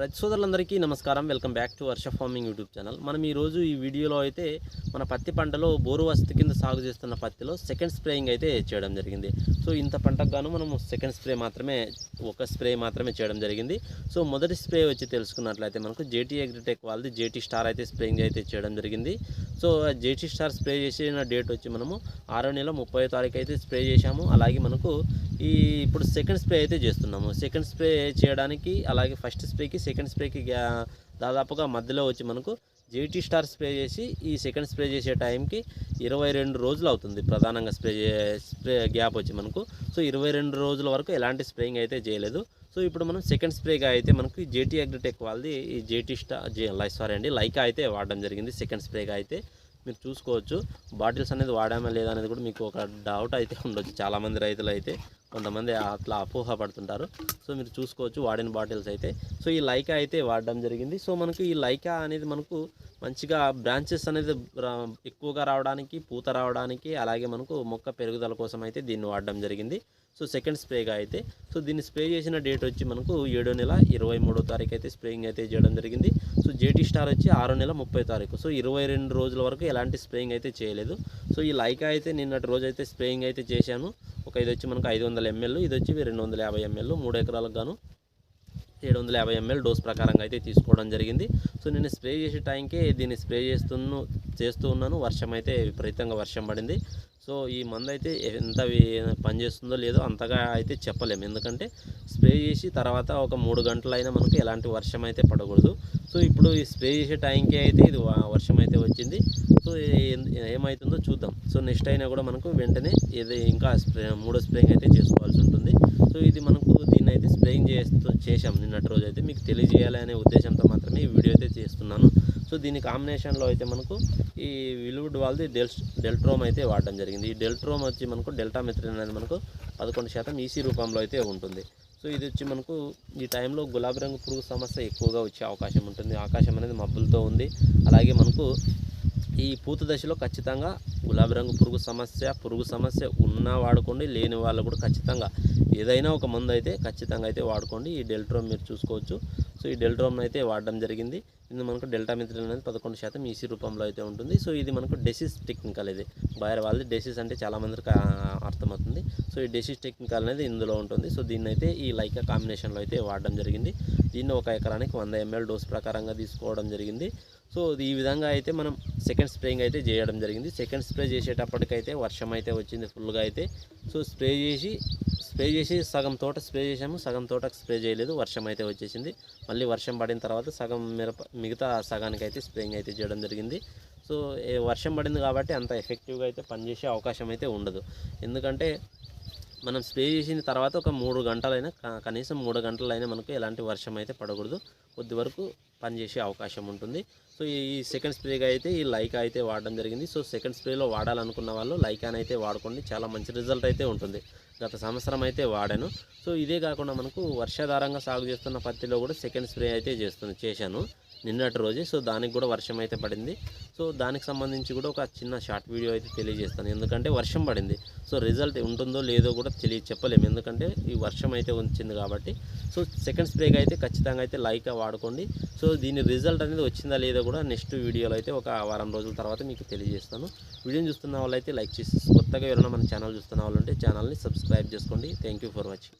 రైతు సోదరులందరికీ నమస్కారం. Welcome back to Varsha farming YouTube channel. మనం ఈరోజు ఈ వీడియోలో అయితే మన పత్తి పంటలో బోరు వసతి కింద సాగు చేస్తున్న పత్తిలో సెకండ్ స్ప్రేయింగ్ అయితే చేయడం జరిగింది. సో ఇంత పంటకు గాను మనం సెకండ్ స్ప్రే మాత్రమే ఒక స్ప్రే మాత్రమే చేయడం జరిగింది. సో మొదటి స్ప్రే వచ్చి తెలుసుకున్నట్లయితే మనకు జేటీ అగ్రిటెక్ వాళ్ళది జేటీ స్టార్ అయితే స్ప్రేయింగ్ అయితే చేయడం జరిగింది. సో జేటీ స్టార్ స్ప్రే చేసిన డేట్ వచ్చి మనము ఆరో నెల ముప్పై తారీఖు అయితే స్ప్రే చేశాము. అలాగే మనకు ఈ ఇప్పుడు సెకండ్ స్ప్రే అయితే చేస్తున్నాము. సెకండ్ స్ప్రే చేయడానికి అలాగే ఫస్ట్ స్ప్రేకి సెకండ్ స్ప్రేకి గ్యా- దాదాపుగా మధ్యలో వచ్చి మనకు జేటీ స్టార్ స్ప్రే చేసి ఈ సెకండ్ స్ప్రే చేసే టైంకి ఇరవై రెండు రోజులు అవుతుంది ప్రధానంగా స్ప్రే స్ప్రే గ్యాప్ వచ్చి మనకు. సో ఇరవై రెండు రోజుల వరకు ఎలాంటి స్ప్రేయింగ్ అయితే చేయలేదు. సో ఇప్పుడు మనం సెకండ్ స్ప్రేగా అయితే మనకు జేటీ అగ్రిటెక్ వాళ్ళది ఈ జేటీ స్టా సారీ అండి లైకా అయితే వాడడం జరిగింది. సెకండ్ స్ప్రేగా అయితే మీరు చూసుకోవచ్చు. బాటిల్స్ అనేది వాడామా లేదా అనేది కూడా మీకు ఒక డౌట్ అయితే ఉండొచ్చు. చాలామంది రైతులు అయితే కొంతమంది అట్లా అపోహ పడుతుంటారు సో మీరు చూసుకోవచ్చు వాడిన బాటిల్స్ అయితే. సో ఈ లైకా అయితే వాడడం జరిగింది. సో మనకు ఈ లైకా అనేది మనకు మంచిగా బ్రాంచెస్ అనేది ఎక్కువగా రావడానికి పూత రావడానికి అలాగే మనకు మొక్క పెరుగుదల కోసం అయితే దీన్ని వాడడం జరిగింది. సో సెకండ్ స్ప్రేగా అయితే. సో దీన్ని స్ప్రే చేసిన డేట్ వచ్చి మనకు ఏడో నెల ఇరవై మూడో తారీఖు అయితే స్ప్రేయింగ్ అయితే చేయడం జరిగింది. సో జేటీ స్టార్ వచ్చి ఆరో నెల ముప్పై తారీఖు. సో ఇరవై రెండు రోజుల వరకు ఎలాంటి స్ప్రేయింగ్ అయితే చేయలేదు. సో ఈ లైకా అయితే నిన్నటి రోజు అయితే స్ప్రేయింగ్ అయితే చేశాను. ఇది వచ్చి మనకు ఐదు వందల ఎంఎల్ ఇది వచ్చి రెండు వందల యాభై ఎంఎల్ మూడు ఎకరాలకు గాను. ఏడు వందల యాభై ఎంఎల్ డోస్ ప్రకారంగా అయితే తీసుకోవడం జరిగింది. సో నేను స్ప్రే చేసే టైంకే దీన్ని స్ప్రే చేస్తున్న చేస్తూ ఉన్నాను. వర్షం అయితే విపరీతంగా వర్షం పడింది. సో ఈ మందు అయితే ఎంత పనిచేస్తుందో లేదో అంతగా అయితే చెప్పలేము ఎందుకంటే స్ప్రే చేసి తర్వాత ఒక మూడు గంటలైనా మనకు ఎలాంటి వర్షం అయితే పడకూడదు. సో ఇప్పుడు ఈ స్ప్రే చేసే టైంకే అయితే ఇది వర్షం అయితే వచ్చింది. సో ఏమవుతుందో చూద్దాం. సో నెక్స్ట్ అయినా కూడా మనకు వెంటనే ఇది ఇంకా స్ప్రే మూడో స్ప్రేయింగ్ అయితే చేసుకోవాల్సి ఉంటుంది. సో ఇది మనకు దీన్ని అయితే స్ప్రేయింగ్ చేస్తూ చేశాం. నిన్నటి రోజు అయితే మీకు తెలియజేయాలనే ఉద్దేశంతో మాత్రమే ఈ వీడియో అయితే చేస్తున్నాను. సో దీని కాంబినేషన్లో అయితే మనకు ఈ విలువుడ్ వాళ్ళది డెల్ డెల్ట్రోమ్ అయితే వాడడం జరిగింది. ఈ డెల్ట్రోమ్ వచ్చి మనకు డెల్టా మిత్రన్ అనేది మనకు పదకొండు శాతం ఈసీ రూపంలో అయితే ఉంటుంది. సో ఇది వచ్చి మనకు ఈ టైంలో గులాబీ రంగు పురుగు సమస్య ఎక్కువగా వచ్చే అవకాశం ఉంటుంది. ఆకాశం అనేది మబ్బులతో ఉంది. అలాగే మనకు ఈ పూత దశలో ఖచ్చితంగా గులాబీ రంగు పురుగు సమస్య పురుగు సమస్య ఉన్నా వాడుకోండి లేని వాళ్ళు కూడా ఖచ్చితంగా ఏదైనా ఒక మందు అయితే ఖచ్చితంగా అయితే వాడుకోండి. ఈ డెల్ట్రోమ్ మీరు చూసుకోవచ్చు. సో ఈ డెల్ట్రోమ్ అయితే వాడడం జరిగింది. ఇది మనకు డెల్టా మిత్రులు అనేది పదకొండు శాతం ఈసీ రూపంలో అయితే ఉంటుంది. సో ఇది మనకు డెసిస్ టెక్నికల్ ఇది. బయర్ వాళ్ళది డెసిస్ అంటే చాలామందికి అర్థమవుతుంది. సో ఈ డెసిస్ టెక్నికల్ అనేది ఇందులో ఉంటుంది. సో దీన్ని అయితే ఈ లైకా కాంబినేషన్లో అయితే వాడడం జరిగింది. దీన్ని ఒక ఎకరానికి వంద ఎంఎల్ డోస్ ప్రకారంగా తీసుకోవడం జరిగింది. సో ఈ విధంగా అయితే మనం సెకండ్ స్ప్రేయింగ్ అయితే చేయడం జరిగింది. సెకండ్ స్ప్రే చేసేటప్పటికైతే వర్షం అయితే వచ్చింది ఫుల్గా అయితే. సో స్ప్రే చేసి స్ప్రే చేసి సగం తోట స్ప్రే చేసాము సగం తోటకు స్ప్రే చేయలేదు. వర్షం అయితే వచ్చేసింది. మళ్ళీ వర్షం పడిన తర్వాత సగం మిరప మిగతా సగానికి అయితే స్ప్రేయింగ్ అయితే చేయడం జరిగింది. సో వర్షం పడింది కాబట్టి అంత ఎఫెక్టివ్గా అయితే పనిచేసే అవకాశం అయితే ఉండదు. ఎందుకంటే మనం స్ప్రే చేసిన తర్వాత ఒక మూడు గంటలైనా కనీసం మూడు గంటలైనా మనకు ఎలాంటి వర్షం అయితే పడకూడదు. కొద్ది వరకు పనిచేసే అవకాశం ఉంటుంది. సో ఈ సెకండ్ స్ప్రేగా అయితే ఈ లైకా అయితే వాడడం జరిగింది. సో సెకండ్ స్ప్రేలో వాడాలనుకున్న వాళ్ళు లైకాన్ అయితే వాడుకోండి. చాలా మంచి రిజల్ట్ అయితే ఉంటుంది. గత సంవత్సరం అయితే వాడాను. సో ఇదే కాకుండా మనకు వర్షాధారంగా సాగు చేస్తున్న పత్తిలో కూడా సెకండ్ స్ప్రే అయితే చేస్తుంది చేశాను. నిన్నటి రోజే సో దానికి కూడా వర్షం అయితే పడింది. సో దానికి సంబంధించి కూడా ఒక చిన్న షార్ట్ వీడియో అయితే తెలియజేస్తాను. ఎందుకంటే వర్షం పడింది. సో రిజల్ట్ ఉంటుందో లేదో కూడా తెలియ చెప్పలేము. ఎందుకంటే ఈ వర్షం అయితే వచ్చింది కాబట్టి. సో సెకండ్ స్ప్రేగా అయితే ఖచ్చితంగా అయితే లైక్ వాడుకోండి. సో దీని రిజల్ట్ అనేది వచ్చిందా లేదో కూడా నెక్స్ట్ వీడియోలో అయితే ఒక వారం రోజుల తర్వాత మీకు తెలియజేస్తాను. వీడియోని చూస్తున్న వాళ్ళైతే లైక్ చేసి కొత్తగా ఎవరైనా మన ఛానల్ చూస్తున్న వాళ్ళు ఉంటే ఛానల్ని సబ్స్క్రైబ్ చేసుకోండి. Thank you for watching